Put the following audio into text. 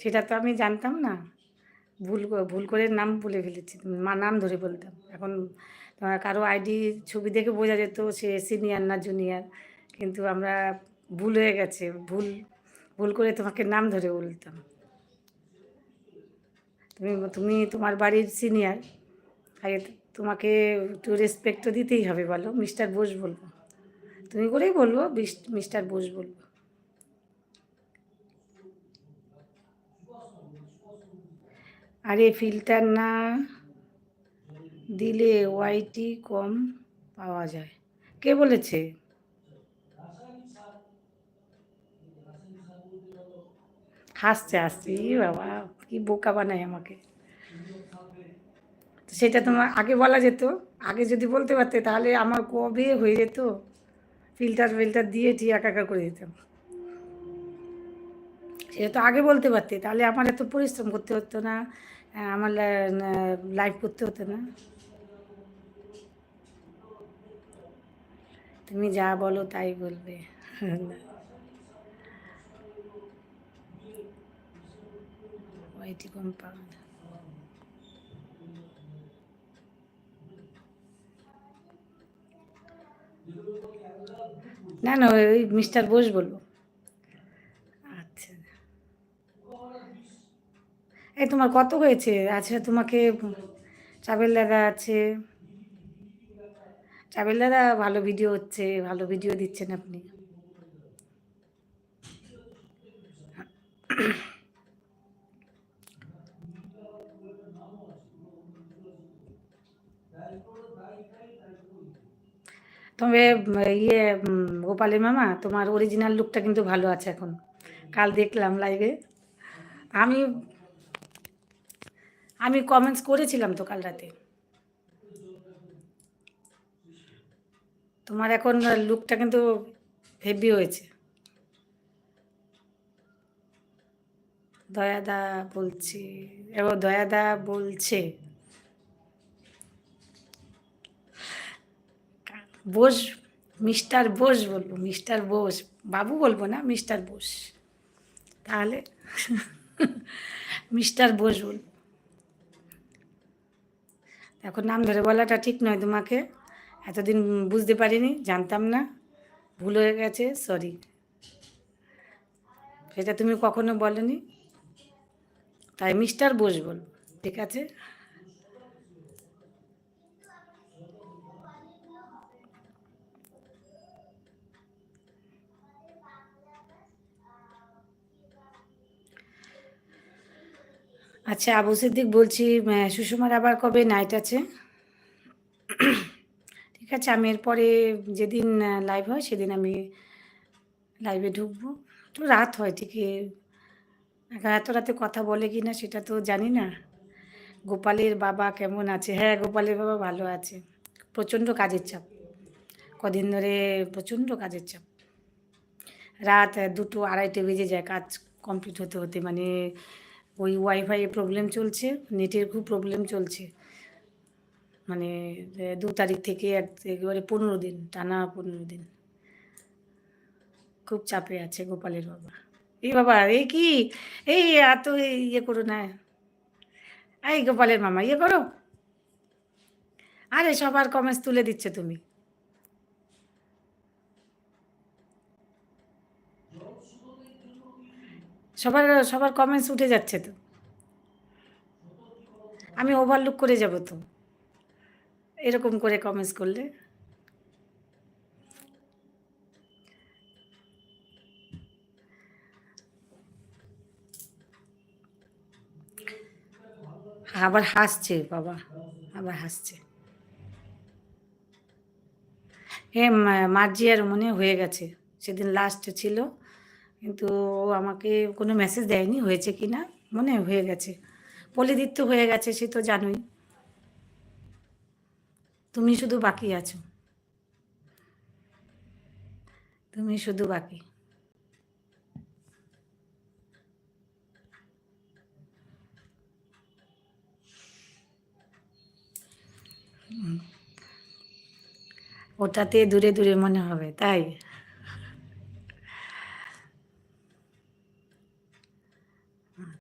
সেটা তো আমি জানতাম না। ভুল ভুল করে নাম বলে ফেলেছি, মা নাম ধরে বলতাম। এখন কারও আইডি ছবি দেখে বোঝা যেত সে সিনিয়র না জুনিয়র কিন্তু আমরা ভুল হয়ে গেছে, ভুল ভুল করে তোমাকে নাম ধরে বলতাম। তুমি তুমি তোমার বাড়ির সিনিয়র আগে তোমাকে একটু রেসপেক্ট তো দিতেই হবে বলো মিস্টার বোস বলব। তুমি করেই বলব মিস্টার বোস বলব। আরে ফিল্টার না দিলে ওয়াইটি কম পাওয়া যায়। কে বলেছে? হাসছে হাসছে। বাবা, কি বোকা বানায় আমাকে। সেটা তোমার আগে বলা যেত। আগে যদি বলতে পারতে, তাহলে আমার কবে হয়ে যেত? ফিল্টার ফিল্টার দিয়ে ঠিক একাকার করে দিতাম। সেটা তো আগে বলতে পারতে, তাহলে আমার এত পরিশ্রম করতে হতো না আমার লাইভ করতে হতো না। তুমি যা বলো তাই বলবে। না না, ওই মিস্টার বোস বলব আচ্ছা এই তোমার কত হয়েছে? আচ্ছা তোমাকে চাবেল দাদা আছে। চাবেল দাদা, ভালো ভিডিও হচ্ছে, ভালো ভিডিও দিচ্ছেন আপনি। তবে ইয়ে গোপালের মামা, তোমার অরিজিনাল লুকটা কিন্তু ভালো আছে এখন। কাল দেখলাম লাইভে আমি আমি কমেন্টস করেছিলাম তো কাল রাতে। তোমার এখন লুকটা কিন্তু হেভি হয়েছে। দয়াদা বলছি এবং দয়াদা বলছে, বোস, মিস্টার বোস বলব, মিস্টার বোস, বাবু বলব না, মিস্টার বোস। তাহলে, মিস্টার বোস বলব। এখন নাম ধরে বলাটা ঠিক নয় তোমাকে। এতদিন বুঝতে পারিনি, জানতাম না। ভুল হয়ে গেছে সরি সেটা তুমি কখনো বলনি? তাই মিস্টার বোস বল ঠিক আছে? আচ্ছা আবু সিদ্দিক বলছি সুষমার আবার কবে নাইট আছে? ঠিক আছে, আমি এরপরে যেদিন লাইভ হয় সেদিন আমি লাইভে ঢুকবো। তো রাত হয় ঠিকই। এত রাতে কথা বলে কি না সেটা তো জানি না। গোপালের বাবা কেমন আছে? হ্যাঁ গোপালের বাবা ভালো আছে। প্রচণ্ড কাজের চাপ। কদিন ধরে প্রচণ্ড কাজের চাপ। রাত দুটো আড়াইটে বেজে যায় কাজ কমপ্লিট হতে হতে মানে ওই ওয়াইফাই প্রবলেম চলছে নেটের খুব প্রবলেম চলছে। মানে দু তারিখ থেকে এক- একেবারে পনেরো দিন, টানা পনেরো দিন। খুব চাপে আছে গোপালের বাবা। এই বাবা এই কি? এই এত ইয়ে করো না। এই গোপালের মামা ইয়ে করো। আরে সবার কমেন্টস তুলে দিচ্ছে তুমি। সবার সবার কমেন্টস উঠে যাচ্ছে তো। আমি ওভারলুক করে যাব তো। এরকম করে কমেন্টস করলে। আবার হাসছে, বাবা। আবার হাসছে। হ্যাঁ মার্জিয়ার মনে হয়ে গেছে। সেদিন লাস্ট ছিল। কিন্তু ও আমাকে কোনো মেসেজ দেয়নি, হয়েছে কি না মনে হয়ে গেছে। পলিদিত্য হয়ে গেছে, সে তো জানোই। তুমি শুধু বাকি আছো। তুমি শুধু বাকি। ওটাতে দূরে দূরে মনে হবে, তাই?